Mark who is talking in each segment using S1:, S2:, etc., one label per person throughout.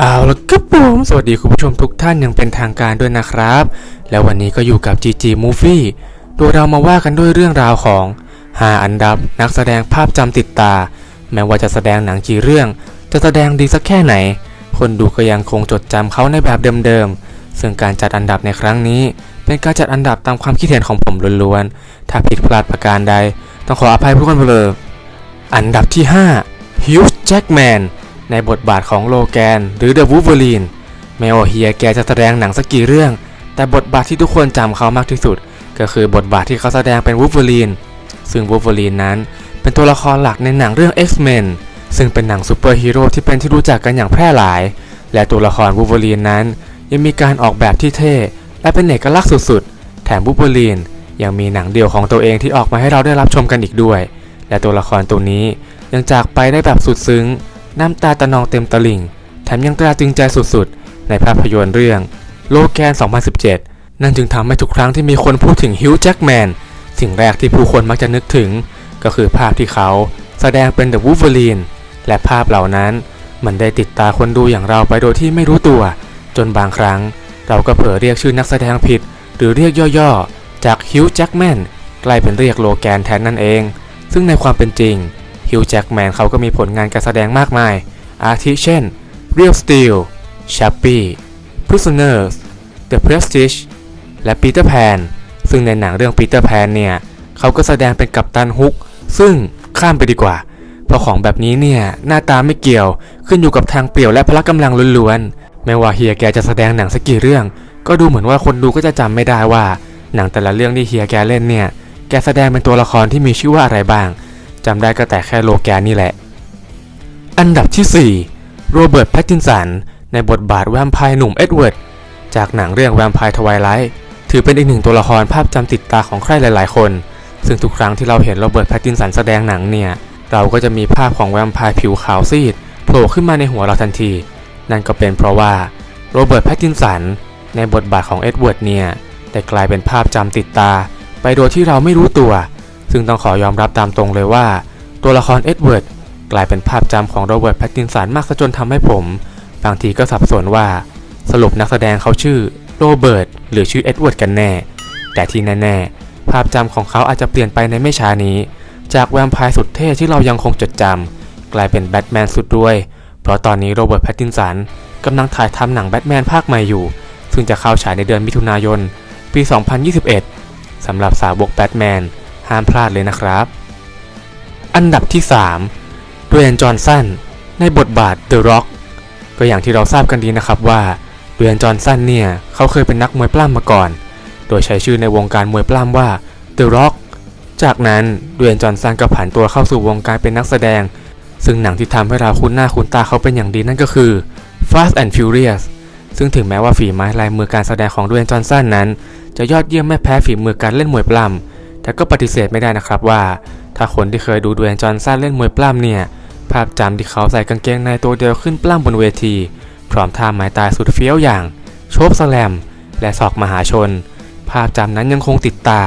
S1: เอาละครับผมสวัสดีคุณผู้ชมทุกท่านอย่างเป็นทางการด้วยนะครับ แล้ววันนี้ก็อยู่กับ GG Movie โดยเรามาว่ากันด้วยเรื่องราวของ 5 อันดับนักแสดงภาพจำติดตา แม้ว่าจะแสดงหนังกี่เรื่อง จะแสดงดีสักแค่ไหน คนดูก็ยังคงจดจำเขาในแบบเดิมๆ ซึ่งการจัดอันดับในครั้งนี้ เป็นการจัดอันดับตามความคิดเห็นของผมล้วนๆ ถ้าผิดพลาดประการใด ต้องขออภัยทุกคนเลยอันดับที่5 Hugh Jackman ในบทบาทของโลแกน หรือ The Wolverine แมวเฮียแกจะแสดงหนังสักกี่เรื่อง แต่บทบาทที่ทุกคนจำเขามากที่สุด ก็คือบทบาทที่เขาแสดงเป็น Wolverine ซึ่ง Wolverine นั้น เป็นตัวละครหลักในหนังเรื่อง X-Men ซึ่งเป็นหนังซูเปอร์ฮีโร่ที่เป็นที่รู้จักกันอย่างแพร่หลาย และตัวละคร Wolverine นั้น ยังมีการออกแบบที่เท่ และเป็นเอกลักษณ์สุดๆ แถม Wolverine ยังมีหนังเดี่ยวของตัวเองที่ออกมาให้เราได้รับชมกันอีกด้วย และตัวละครตัวนี้ยังจากไปได้แบบสุดซึ้ง น้ำตาตะนองเต็มตลิ่ง แถมยังตราตรึงใจสุดๆ ในภาพยนตร์เรื่อง โลแกน 2017 นั่นจึงทำให้ทุกครั้งที่มีคนพูดถึงฮิวจ์แจ็กแมนสิ่งแรกที่ผู้คนมักจะนึกถึง ก็คือภาพที่เขาแสดงเป็นเดอะวูฟเวอรีนและภาพเหล่านั้นมันได้ติดตาคนดูอย่างเราไปโดยที่ไม่รู้ตัว จนบางครั้ง เราก็เผลอเรียกชื่อนักแสดงผิด หรือเรียกย่อๆ จากฮิวจ์แจ็กแมนกลายเป็นเรียกโลแกนแทนนั่นเอง ซึ่งในความเป็นจริง ฮิวจ์แจ็กแมนเขาก็มีผลงานการแสดงมากมาย อาทิเช่น Real Steel Chappie Prisoners The Prestige และ Peter Pan ซึ่งในหนังเรื่อง Peter Pan เนี่ยเขาก็แสดงเป็นกัปตันฮุก ซึ่งข้ามไปดีกว่า เพราะของแบบนี้เนี่ยหน้าตาไม่เกี่ยวขึ้นอยู่กับทางเปรี่ยวและพละกำลังล้วนๆ ไม่ว่าเฮียแกจะแสดงหนังสักกี่เรื่อง ก็ดูเหมือนว่าคนดูก็จะจำไม่ได้ว่า หนังแต่ละเรื่องที่เฮียแกเล่นเนี่ยแกแสดงเป็นตัวละครที่มีชื่อว่าอะไรบ้าง จำได้ก็แต่แค่โลแกนนี่แหละ อันดับที่ 4 โรเบิร์ตแพตตินสัน ในบทบาทแวมไพร์หนุ่มเอ็ดเวิร์ด จากหนังเรื่องแวมไพร์ทวายไลท์ถือเป็นอีกหนึ่งตัวละครภาพจำติดตาของใครหลายๆ คน ซึ่งทุกครั้งที่เราเห็นโรเบิร์ตแพตตินสันแสดงหนังเนี่ย เราก็จะมีภาพของแวมไพร์ผิวขาวซีดโผล่ขึ้นมาในหัวเราทันที นั่นก็เป็นเพราะว่าโรเบิร์ตแพตตินสันในบทบาทของเอ็ดเวิร์ดเนี่ยได้กลายเป็นภาพจำติดตา ไปโดยที่เราไม่รู้ตัว ซึ่งต้องขอยอมรับตามตรงเลยว่า ตัวละครเอ็ดเวิร์ดกลายเป็นภาพจำของโรเบิร์ตแพตตินสันมากซะจนทำให้ผม บางทีก็สับสนว่า สรุปนักแสดงเขาชื่อโรเบิร์ตหรือชื่อเอ็ดเวิร์ดกันแน่ แต่ที่แน่ๆ ภาพจำของเขาอาจจะเปลี่ยนไปในไม่ช้านี้ จากแวมไพร์สุดเท่ที่เรายังคงจดจำกลายเป็นแบทแมนสุดด้วย เพราะตอนนี้โรเบิร์ตแพตตินสันกำลังถ่ายทำหนังแบทแมนภาคใหม่อยู่ ซึ่งจะเข้าฉายในเดือนมิถุนายน ปี 2021สำหรับสาวกแบทแมน ห้ามพลาดเลยนะครับ อันดับที่3ดเวนจอห์นสันในบทบาท The Rock ก็อย่างที่เราทราบกันดีนะครับว่าดเวนจอห์นสันเนี่ยเขาเคยเป็นนักมวยปล้ำมาก่อน โดยใช้ชื่อในวงการมวยปล้ำว่า The Rock จากนั้นดเวนจอห์นสันก็ผันตัวเข้าสู่วงการเป็นนักแสดง ซึ่งหนังที่ทำให้เราคุ้นหน้าคุ้นตาเขาเป็นอย่างดีนั่นก็คือ Fast and Furious ซึ่งถึงแม้ว่าฝีไม้ลายมือการแสดงของดเวนจอห์นสันนั้น จะยอดเยี่ยมไม่แพ้ฝีมือการเล่นมวยปล้ำ แต่ก็ปฏิเสธไม่ได้นะครับว่า ถ้าคนที่เคยดูดวนจอห์นสันเล่นมวยปล้ำเนี่ย ภาพจำที่เขาใส่กางเกงในตัวเดียวขึ้นปล้ำบนเวที พร้อมท่าไม้ตายสุดเฟี้ยวอย่าง โชบสแลม และศอกมหาชน ภาพจำนั้นยังคงติดตา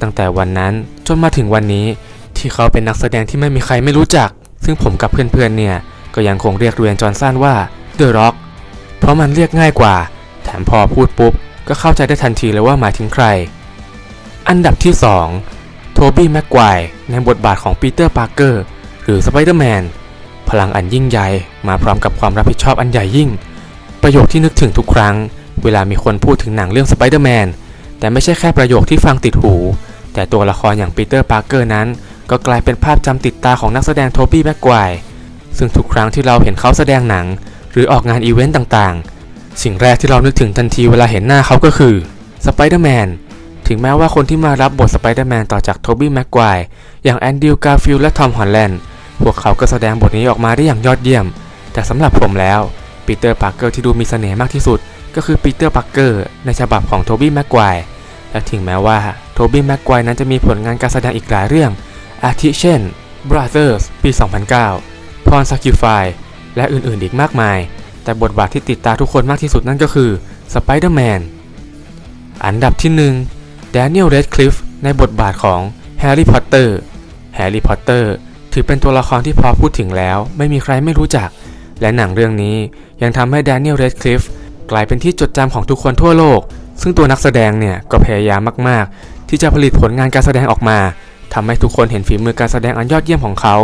S1: ตั้งแต่วันนั้นจนมาถึงวันนี้ ที่เขาเป็นนักแสดงที่ไม่มีใครไม่รู้จัก ซึ่งผมกับเพื่อนๆเนี่ยก็ยังคงเรียกดวนจอห์นสันว่าเดอะร็อกเพราะมันเรียกง่ายกว่า แถมพอพูดปุ๊บก็เข้าใจได้ทันทีเลยว่าหมายถึงใคร อันดับที่ 2 โทบี้แม็กไกวในบทบาทของปีเตอร์ปาร์เกอร์หรือสไปเดอร์แมนพลังอันยิ่งใหญ่มาพร้อมกับความรับผิดชอบอันใหญ่ยิ่ง ประโยคที่นึกถึงทุกครั้ง เวลามีคนพูดถึงหนังเรื่องสไปเดอร์แมนแต่ไม่ใช่แค่ประโยคที่ฟังติดหู แต่ตัวละครอย่างปีเตอร์ปาร์เกอร์นั้น ก็กลายเป็นภาพจำติดตาของนักแสดงโทบี้แม็กไกว์ซึ่งทุกครั้งที่เราเห็นเขาแสดงหนัง หรือออกงานอีเวนต์ต่างๆ สิ่งแรกที่เรานึกถึงทันทีเวลาเห็นหน้าเขาก็คือสไปเดอร์แมน ถึงแม้ว่าคนที่มารับบทสไปเดอร์แมนต่อจากโทบี้แม็กไกวร์อย่างแอนดิวกาฟิลและทอมฮอลแลนด์พวกเขาก็แสดงบทนี้ออกมาได้อย่างยอดเยี่ยม แต่สำหรับผมแล้วปีเตอร์ปาร์เกอร์ที่ดูมีเสน่ห์มากที่สุด ก็คือปีเตอร์ปาร์เกอร์ในฉบับของโทบี้แม็กไกวร์และถึงแม้ว่าโทบี้แม็กไกวร์นั้นจะมีผลงานการแสดงอีกหลายเรื่อง อาทิเช่น Brothers ปี 2009 Porn Sacrifice และอื่นๆอีกมากมาย แต่บทบาทที่ติดตาทุกคนมากที่สุดนั่นก็คือ Spider-Man อันดับที่ 1 Daniel Radcliffe ในบทบาทของ Harry Potter Harry Potter ถือเป็นตัวละครที่พอพูดถึงแล้ว ไม่มีใครไม่รู้จัก และหนังเรื่องนี้ยังทำให้แดเนียลเรดคลิฟกลายเป็นที่จดจำของทุกคนทั่วโลก ซึ่งตัวนักแสดงเนี่ยก็พยายามมาก ๆ ที่จะผลิตผลงานการแสดงออกมาทำให้ทุกคนเห็นฝีมือการแสดงอันยอดเยี่ยมของเขา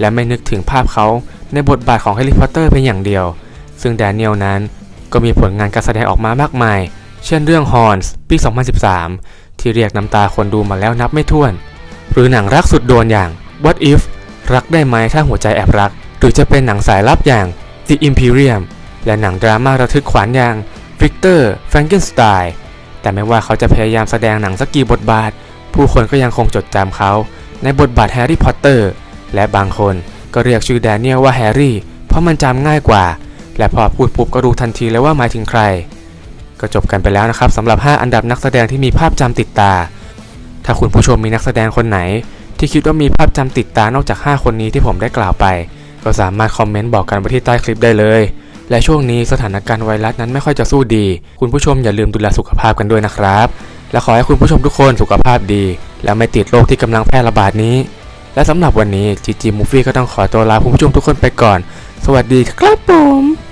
S1: และไม่นึกถึงภาพเขาในบทบาทของแฮร์รี่พอตเตอร์เพียงอย่างเดียว ซึ่งแดเนียลนั้นก็มีผลงานการแสดงออกมามากมาย เช่นเรื่อง Horns ปี 2013 ที่เรียกน้ำตาคนดูมาแล้วนับไม่ถ้วน หรือหนังรักสุดโดนอย่าง What If รักได้ไหมถ้าหัวใจแอบรัก หรือจะเป็นหนังสายลับอย่าง The Imperium และหนังดราม่าระทึกขวัญอย่าง Victor Frankenstein แต่ไม่ว่าเขาจะพยายามแสดงหนังสักกี่บทบาท ผู้คนก็ยังคงจดจำเขา ในบทบาทแฮร์รี่พอตเตอร์และบางคนก็เรียกชื่อแดเนียลว่าแฮร์รี่เพราะมันจำง่ายกว่า และพอพูดปุ๊บก็รู้ทันทีเลยว่าหมายถึงใคร ก็จบกันไปแล้วนะครับสำหรับ 5 อันดับนักแสดงที่มีภาพจำติดตา ถ้าคุณผู้ชมมีนักแสดงคนไหน ที่คิดว่ามีภาพจำติดตานอกจาก 5 คนนี้ที่ผมได้กล่าวไป ก็สามารถคอมเมนต์บอกกันไว้ที่ใต้คลิปได้เลย และช่วงนี้สถานการณ์ไวรัสนั้นไม่ค่อยจะสู้ดี คุณผู้ชมอย่าลืมดูแลสุขภาพกันด้วยนะครับ และขอให้คุณผู้ชมทุกคนสุขภาพดี และไม่ติดโรคที่กำลังแพร่ระบาดนี้ และสำหรับวันนี้ GG Movie ก็ต้องขอตัวลาคุณผู้ชมทุกคนไปก่อน สวัสดีครับผม